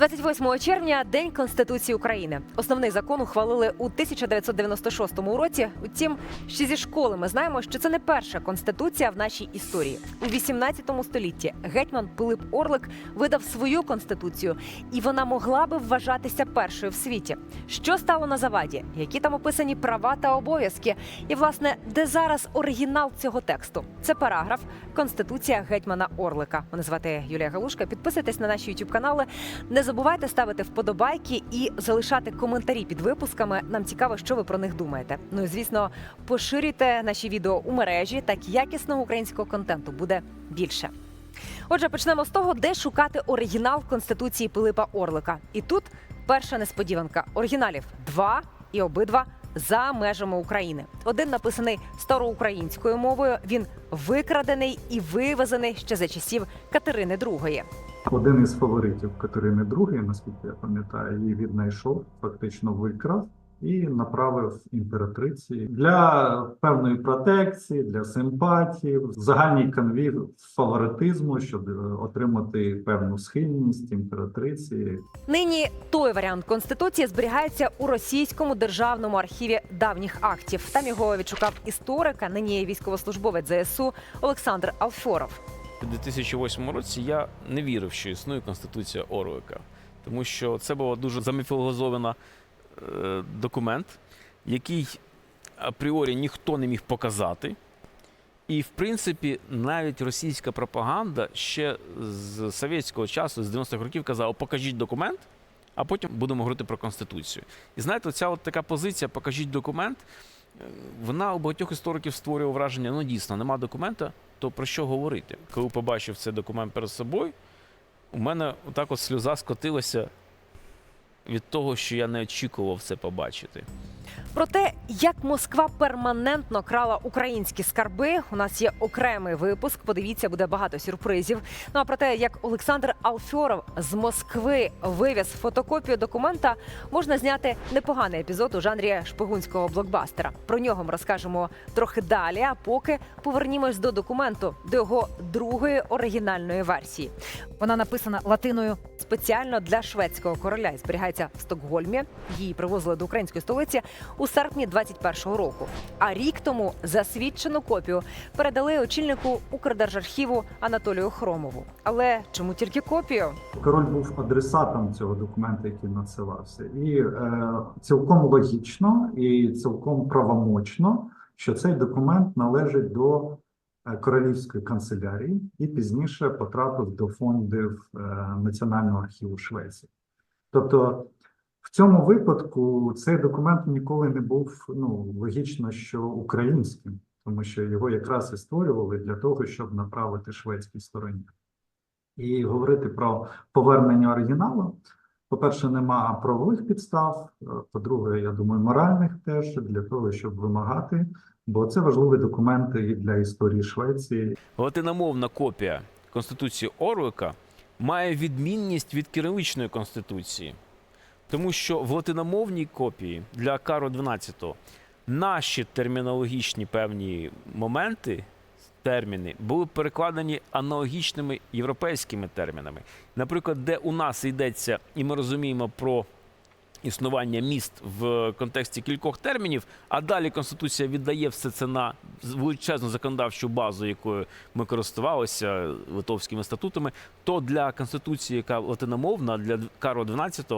28 червня День Конституції України. Основний закон ухвалили у 1996 році. Утім, ще зі школи ми знаємо, що це не перша конституція в нашій історії. У 18 столітті гетьман Пилип Орлик видав свою конституцію, і вона могла би вважатися першою в світі. Що стало на заваді? Які там описані права та обов'язки? І власне, де зараз оригінал цього тексту? Це параграф Конституція гетьмана Орлика. Мене звати Юлія Галушка. Підписуйтесь на наші youtube канали. Не забувайте ставити вподобайки і залишати коментарі під випусками. Нам цікаво, що ви про них думаєте. Ну і звісно, поширюйте наші відео у мережі. Так якісного українського контенту буде більше. Отже, почнемо з того, де шукати оригінал Конституції Пилипа Орлика. І тут перша несподіванка: оригіналів два і обидва за межами України. Один написаний староукраїнською мовою. Він викрадений і вивезений ще за часів Катерини II. Один із фаворитів Катерини II, наскільки я пам'ятаю, її віднайшов, фактично викрав і направив імператриці для певної протекції, для симпатії, в загальній канві фаворитизму, щоб е, отримати певну схильність імператриці. Нині той варіант конституції зберігається у російському державному архіві давніх актів. Там його відшукав історик, а нині військовослужбовець ЗСУ Олександр Алфоров. У 2008 році я не вірив, що існує конституція Оруека, тому що це була дуже заміфологізована е, документ, який апріорі ніхто не міг показати. І, в принципі, навіть російська пропаганда ще з совєтського часу, з 90-х років, казала: покажіть документ, а потім будемо говорити про конституцію. І знаєте, ця от така позиція Покажіть документ. е, Вона у багатьох істориків створює враження, ну дійсно, нема документа, то про що говорити? Коли побачив цей документ перед собою, у мене отак от сльоза скотилася від того, що я не очікував це побачити. Про те, як Москва перманентно крала українські скарби, у нас є окремий випуск. Подивіться, буде багато сюрпризів. Ну а про те, як Олександр Алфьоров з Москви вивіз фотокопію документа, можна зняти непоганий епізод у жанрі шпигунського блокбастера. Про нього ми розкажемо трохи далі. А поки повернімось до документу, до його другої оригінальної версії. Вона написана латиною спеціально для шведського короля і зберігається в Стокгольмі. Її привозили до української столиці у серпні 21-го року. А рік тому засвідчену копію передали очільнику Укрдержархіву Анатолію Хромову. Але чому тільки копію? Король був адресатом цього документа, який надсилався, і е, цілком логічно і цілком правомочно, що цей документ належить до е, королівської канцелярії і пізніше потрапив до фондів е, Національного архіву Швеції. Тобто, в цьому випадку цей документ ніколи не був ну логічно, що українським, тому що його якраз і створювали для того, щоб направити шведській стороні. І говорити про повернення оригіналу. По-перше, нема правових підстав. По-друге, я думаю, моральних теж для того, щоб вимагати, бо це важливі документи для історії Швеції, Латиномовна копія Конституції Оруека має відмінність від кириличної конституції, тому що в латиномовній копії для Каро 12 наші термінологічні певні моменти, терміни були перекладені аналогічними європейськими термінами. Наприклад, де у нас йдеться, і ми розуміємо про існування міст в контексті кількох термінів, а далі Конституція віддає все це на величезну законодавчу базу, якою ми користувалися литовськими статутами, то для Конституції, яка латиномовна, для Каро 12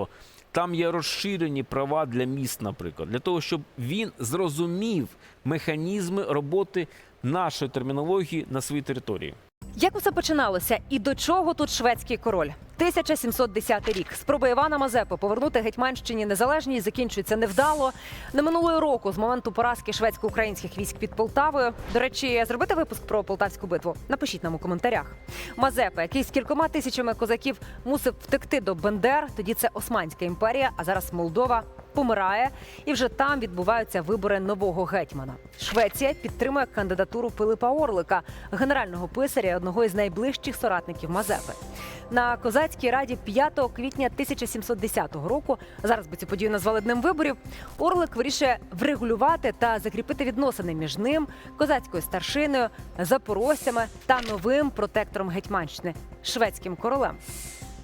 там є розширені права для міст, наприклад, для того, щоб він зрозумів механізми роботи нашої термінології на своїй території. Як усе починалося і до чого тут шведський король? 1710 рік. Спроби Івана Мазепи повернути Гетьманщині незалежність закінчується невдало. Не минулого року, з моменту поразки шведсько-українських військ під Полтавою. До речі, зробити випуск про полтавську битву. Напишіть нам у коментарях. Мазепа, який з кількома тисячами козаків мусив втекти до Бендер. Тоді це Османська імперія, а зараз Молдова. Помирає, і вже там відбуваються вибори нового гетьмана. Швеція підтримує кандидатуру Пилипа Орлика, генерального писаря одного із найближчих соратників Мазепи. На козацькій раді 5 квітня 1710 року, зараз би цю подію назвали днем виборів. Орлик вирішує врегулювати та закріпити відносини між ним, козацькою старшиною, запорожцями та новим протектором Гетьманщини шведським королем.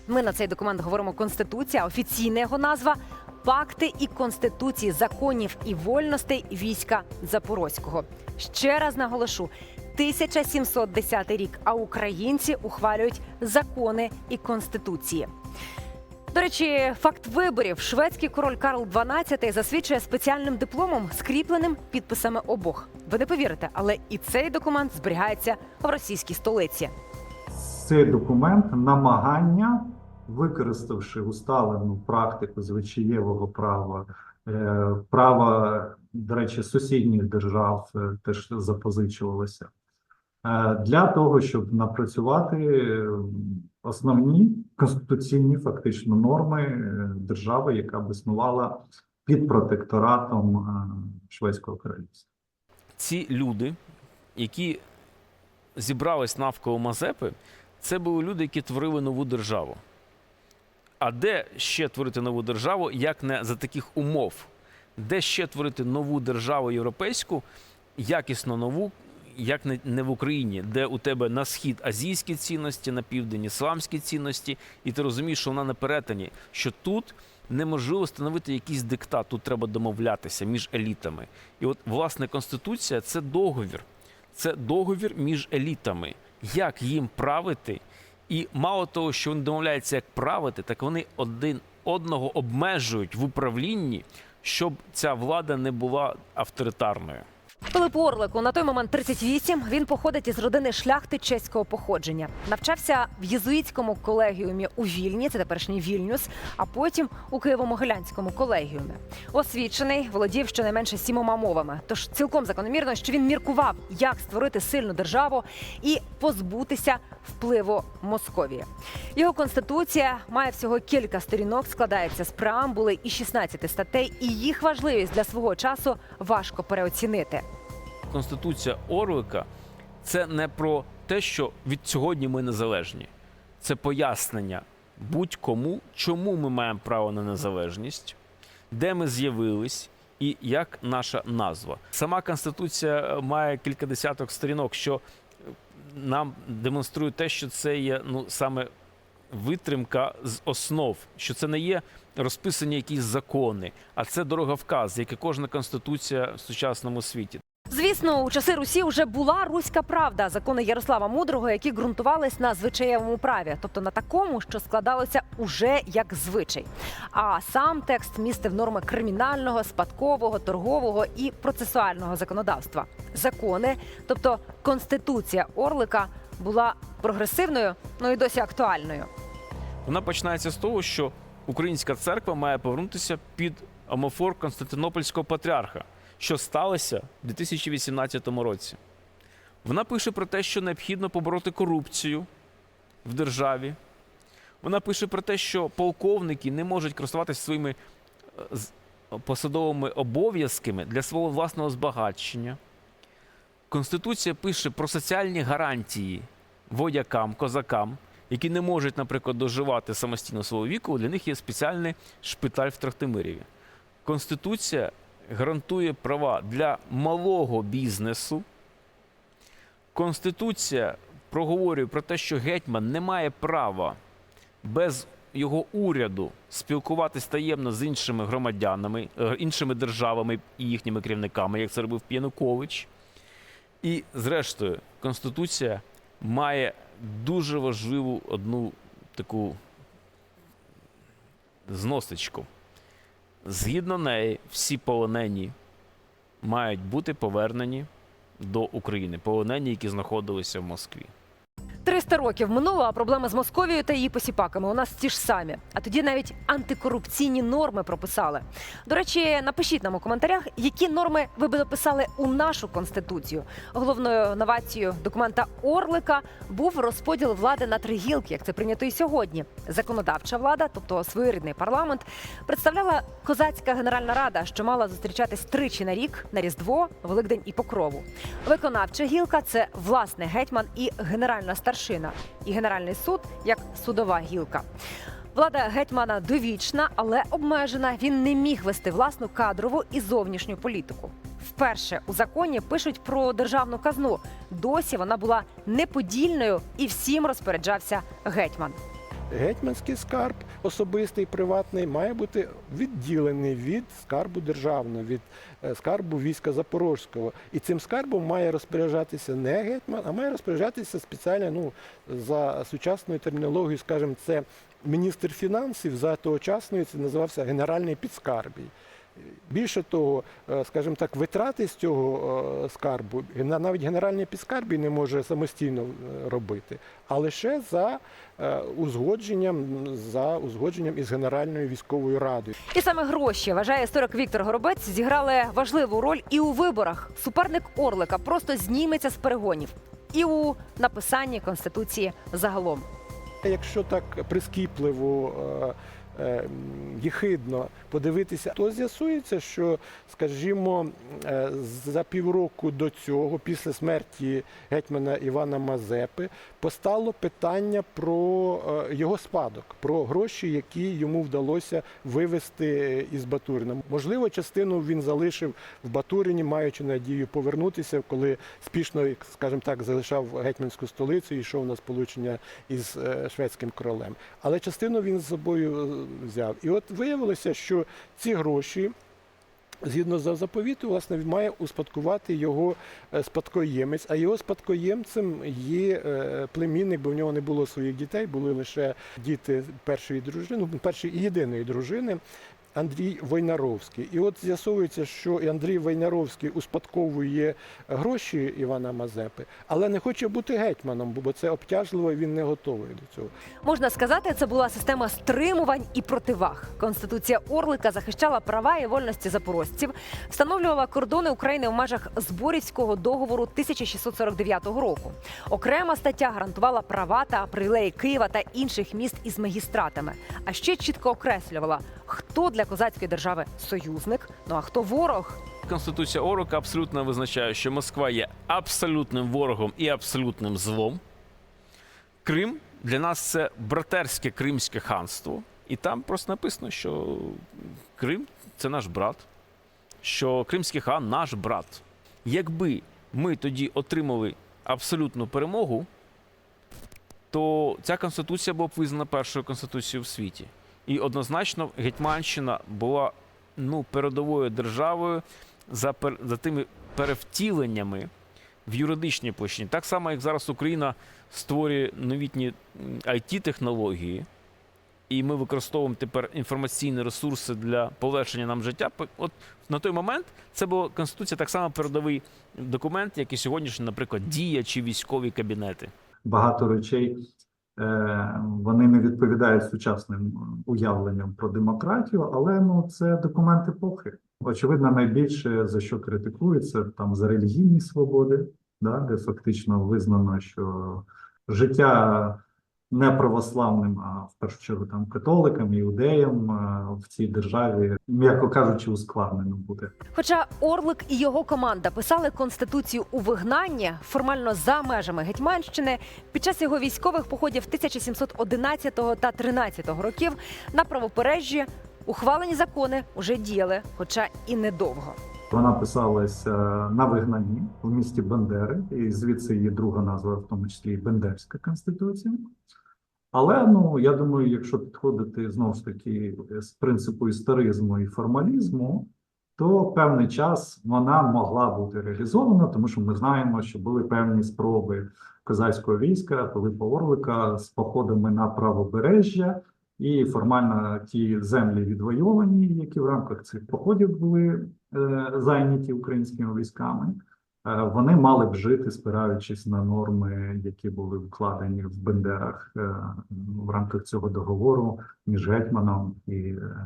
Ми на цей документ говоримо Конституція, офіційна його назва. Пакти і конституції законів і вольностей війська Запорозького. Ще раз наголошу: 1710 рік, а українці ухвалюють закони і конституції. До речі, факт виборів шведський король Карл XII засвідчує спеціальним дипломом, скріпленим підписами обох. Ви не повірите, але і цей документ зберігається в російській столиці. Цей документ намагання, використавши усталену практику звичаєвого права, е, права, до речі, сусідніх держав е, теж запозичувалося, е, для того, щоб напрацювати основні конституційні фактично норми держави, яка б існувала під протекторатом Шведського королівства. ці люди, які зібрались навколо Мазепи, це були люди, які творили нову державу. А де ще творити нову державу, як не за таких умов? Де ще творити нову державу європейську, якісно нову, як не, не в Україні, де у тебе на схід азійські цінності, на південь ісламські цінності, і ти розумієш, що вона на перетині, що тут неможливо встановити якийсь диктат, тут треба домовлятися між елітами. І от власне конституція це договір, це договір між елітами, як їм правити. І мало того, що вони домовляються, як правити, так вони один одного обмежують в управлінні, щоб ця влада не була авторитарною. Пилипу Орлику на той момент 38, Він походить із родини шляхти чеського походження. Навчався в єзуїтському колегіумі у Вільні, це теперішній Вільнюс, а потім у Києво-Могилянському колегіумі. Освічений, володів щонайменше сімома мовами. Тож цілком закономірно, що він міркував, як створити сильну державу і позбутися впливу Московії. Його конституція має всього кілька сторінок, складається з преамбули і 16 статей, і їх важливість для свого часу важко переоцінити. Конституція Орлика це не про те, що від сьогодні ми незалежні. Це пояснення будь-кому, чому ми маємо право на незалежність, де ми з'явились і як наша назва. Сама конституція е, має кілька десяток сторінок, що нам демонструє те, що це є ну саме витримка з основ, що це не є розписані якісь закони, а це дороговказ, як і кожна конституція в сучасному світі. Звісно, у часи Русі вже була руська правда, закони Ярослава Мудрого, які ґрунтувались на звичаєвому праві, тобто на такому, що складалося уже як звичай. А сам текст містив норми кримінального, спадкового, торгового і процесуального законодавства. Закони, тобто конституція Орлика, була прогресивною, ну і досі актуальною. Вона починається з того, що українська церква має повернутися під амофор Константинопольського патріарха, що сталося в 2018 році. Вона пише про те, що необхідно побороти корупцію в державі. Вона пише про те, що полковники не можуть користуватися своїми е, посадовими обов'язками для свого власного збагачення. Конституція пише про соціальні гарантії воякам, козакам, які не можуть, наприклад, доживати самостійно свого віку. Для них є спеціальний шпиталь в Трахтимиріві. Конституція гарантує права для малого бізнесу. Конституція проговорює про те, що гетьман не має права без його уряду спілкуватись таємно з іншими громадянами, е, іншими державами і їхніми керівниками, як це робив Янукович. І, зрештою, Конституція має дуже важливу одну таку зносочку. Згідно неї, всі полонені мають бути повернені до України, полонені, які знаходилися в Москві. 300 років минуло, а проблеми з Московією та її посіпаками у нас ті ж самі. А тоді навіть антикорупційні норми прописали. До речі, напишіть нам у коментарях, які норми ви би дописали у нашу конституцію. Головною новацією документа Орлика був розподіл влади на три гілки, як це прийнято і сьогодні. Законодавча влада, тобто своєрідний парламент, представляла козацька генеральна рада, що мала зустрічатись тричі на рік на Різдво, Великдень і Покрову. Виконавча гілка це власне гетьман і генеральна старшина, і генеральний суд як судова гілка. Влада гетьмана довічна, але обмежена. Він не міг вести власну кадрову і зовнішню політику. Вперше у законі пишуть про державну казну. Досі вона була неподільною і всім розпоряджався гетьман. Гетьманський скарб, особистий приватний, має бути відділений від скарбу державного, від е, скарбу війська Запорозького. І цим скарбом має розпоряджатися не гетьман, а має розпоряджатися спеціально, ну за сучасною термінологією, скажімо, це міністр фінансів за тогочасною це називався генеральний підскарбій. Більше того, е, скажімо так, витрати з цього е, скарбу навіть генеральний підскарбій не може самостійно е, робити, а лише за узгодженням за узгодженням із Генеральною військовою радою. І саме гроші вважає історик Віктор Горобець, зіграли важливу роль і у виборах. Суперник Орлика просто зніметься з перегонів, і у написанні конституції загалом. Якщо так прискіпливо, е, е, подивитися, то з'ясується, що, скажімо, е, за півроку до цього, після смерті гетьмана Івана Мазепи, постало питання про е, його спадок, про гроші, які йому вдалося вивести із Батурина. Можливо, частину він залишив в Батурині, маючи надію повернутися, коли спішно, скажімо так, залишав гетьманську столицю і йшов на сполучення із е, шведським королем. Але частину він з собою взяв. І от виявилося, що ці гроші. Згідно з заповіту, власне, має успадкувати його е, спадкоємець, а його спадкоємцем є е, племінник, бо в нього не було своїх дітей, були лише діти першої дружини, ну, першої і єдиної дружини. Андрій Войнаровський. І от з'ясовується, що Андрій Войнаровський успадковує гроші Івана Мазепи, але не хоче бути гетьманом, бо це обтяжливо і він не готовий до цього. Можна сказати, це була система стримувань і противаг. Конституція Орлика захищала права і вольності запорожців, встановлювала кордони України в межах Зборівського договору 1649 року. Окрема стаття гарантувала права та привілеї Києва та інших міст із магістратами. А ще чітко окреслювала, хто для козацької держави союзник, ну а хто ворог. Конституція Орука абсолютно визначає, що Москва є абсолютним ворогом і абсолютним злом. Крим для нас це братерське Кримське ханство. І там просто написано, що Крим це наш брат, що Кримський хан наш брат. Якби ми тоді отримали абсолютну перемогу, то ця конституція була б визнана першою конституцією в світі. І однозначно Гетьманщина була ну, передовою державою за, за тими перевтіленнями в юридичній площині. Так само, як зараз Україна створює новітні it технології і ми використовуємо тепер інформаційні ресурси для полегшення нам життя. От на той момент це була Конституція так само передовий документ, як і сьогоднішній, наприклад, дія чи військові кабінети. багато речей вони не відповідають сучасним уявленням про демократію, але ну це документ епохи. Очевидно, найбільше за що критикується там за релігійні свободи, да, де фактично визнано, що життя не православним, а в першу чергу там католикам, іудеям в цій державі, м'яко кажучи, ускладнено буде. Хоча Орлик і його команда писали конституцію у вигнанні формально за межами Гетьманщини, під час його військових походів 1711 та 13 років на правобережжі ухвалені закони вже діяли, хоча і недовго. Вона писалася на вигнанні в місті Бендери, і звідси її друга назва, в тому числі і Бендерська конституція. Але ну я думаю, якщо підходити знову ж таки з принципу історизму і формалізму, то певний час вона могла бути реалізована, тому що ми знаємо, що були певні спроби козацького війська Пилипа Орлика з походами на правобережжя, і формально ті землі відвойовані, які в рамках цих походів були е, зайняті українськими військами, е, вони мали б жити, спираючись на норми, які були вкладені в Бендерах е, в рамках цього договору між гетьманом і е,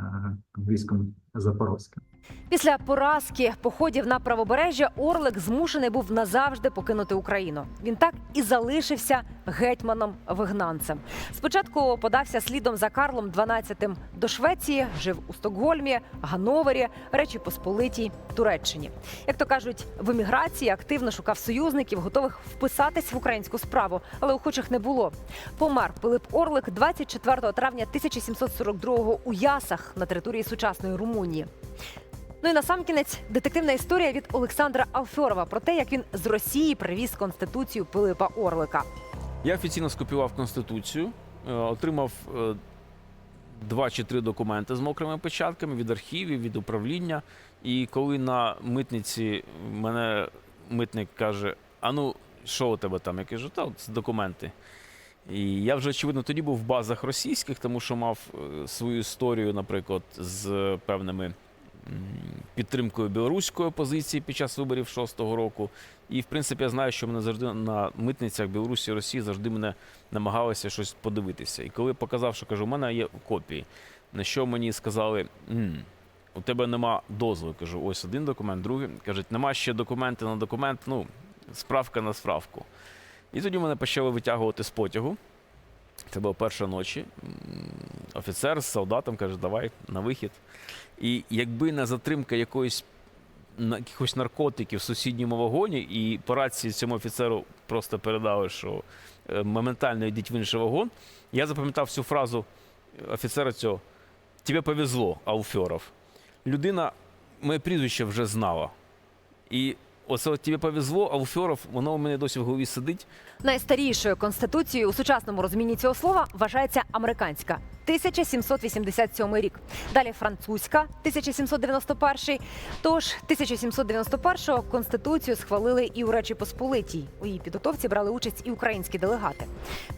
військом Запорозьким. Після поразки походів на правобережжя Орлик змушений був назавжди покинути Україну. Він так і залишився гетьманом-вигнанцем. Спочатку подався слідом за Карлом XII до Швеції, жив у Стокгольмі, Гановері, Речі Посполитій, Туреччині. Як то кажуть, в еміграції активно шукав союзників, готових вписатись в українську справу, але охочих не було. Помер Пилип Орлик 24 травня 1742 у Ясах на території сучасної Румунії. Ну і насамкінець детективна історія від Олександра Алфьорова про те, як він з Росії привіз конституцію Пилипа Орлика. Я офіційно скопіював конституцію е, отримав е, два чи три документи з мокрими печатками від архівів, від управління. І коли на митниці мене митник каже: А ну, що у тебе там? Я кажу, та от документи. І я вже, очевидно, тоді був в базах російських, тому що мав е, свою історію, наприклад, з певними підтримкою білоруської опозиції під час виборів 6-го року. І, в принципі, я знаю, що мене завжди на митницях Білорусі і Росії завжди мене намагалися щось подивитися. І коли показав, що кажу, у мене є копії, на що мені сказали, «М, у тебе нема дозволу. Кажу, ось один документ, другий. Кажуть, нема ще документи на документ, ну, справка на справку. І тоді мене почали витягувати з потягу. Це була перша ночі. Офіцер з солдатом каже, давай на вихід. І якби не затримка якоїсь якихось наркотиків в сусідньому вагоні, і по рації цьому офіцеру просто передали, що е, моментально йдіть в інший вагон. Я запам'ятав всю фразу офіцера цього: Тебе повезло, Ауфьоров. Людина моє прізвище вже знала. І оце от тебе повезло, Ауфьоров, воно у мене досі в голові сидить. Найстарішою конституцією у сучасному розумінні цього слова вважається американська 1787 рік. Далі французька 1791. Тож 1791-го конституцію схвалили і у Речі Посполитій. У її підготовці брали участь і українські делегати.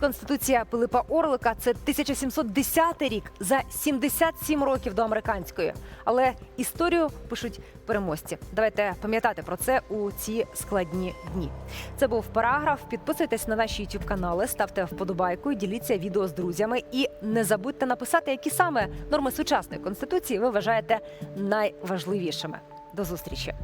Конституція Пилипа Орлика це 1710 рік за 77 років до американської. Але історію пишуть переможці. Давайте пам'ятати про це у ці складні дні. Це був параграф. Підписуйтесь на наші youtube канали, ставте вподобайку, діліться відео з друзями і не забудьте написати, які саме норми сучасної конституції ви вважаєте найважливішими. До зустрічі.